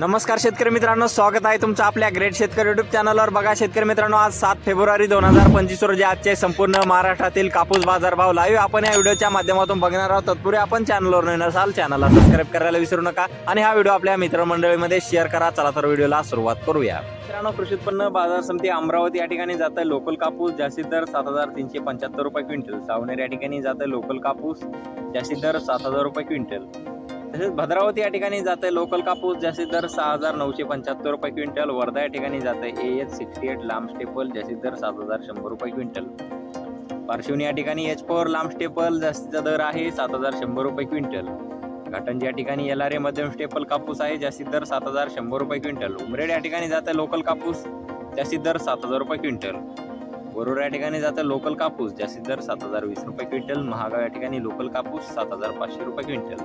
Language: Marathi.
नमस्कार शेतकरी मित्रांनो स्वागत आहे तुमचं आपल्या ग्रेट शेतकरी युट्यूब चॅनलवर बघा शेतकरी मित्रांनो आज सात फेब्रुवारी दोन हजार पंचवीस रोजी आजचे संपूर्ण महाराष्ट्रातील कापूस बाजारभाव लाईव्ह आपण या व्हिडिओच्या माध्यमातून बघणार आहोत. तत्पूर्वी आपण चॅनलवर नसाल चॅनलला सबस्क्राईब करायला विसरू नका आणि हा व्हिडिओ आपल्या मित्रमंडळीमध्ये शेअर करा. चला तर व्हिडिओला सुरुवात करूया. मित्रांनो कृषी उत्पन्न बाजार समिती अमरावती या ठिकाणी जात आहे लोकल कापूस जास्तीत दर सात हजार तीनशे पंच्याहत्तर रुपये क्विंटल. सावनेर या ठिकाणी जात आहे लोकल कापूस जास्तीत दर सात हजार रुपये क्विंटल. तसेच भद्रावती या ठिकाणी जाते. लोकल कापूस जास्तीत दर सहा हजार नऊशे पंच्याहत्तर रुपये क्विंटल. वर्धा या ठिकाणी जाते. आहे ए एच सिक्स्टी एट लांब स्टेपल जास्तीत दर सात हजार शंभर रुपये क्विंटल. पार्शिवनी या ठिकाणी एच फोर लांब स्टेपल जास्तीचा दर आहे सात हजार शंभर रुपये क्विंटल. घाटंजी या ठिकाणी एल आर ए मध्यम स्टेपल कापूस आहे जास्तीत दर सात हजार शंभर रुपये क्विंटल. उमरेड या ठिकाणी जात आहे लोकल कापूस जास्तीत दर सात हजार रुपये क्विंटल. वरुड या ठिकाणी जातं लोकल कापूस जास्तीत दर सात हजार वीस रुपये क्विंटल. महागाव या ठिकाणी लोकल कापूस सात हजार पाचशे रुपये क्विंटल.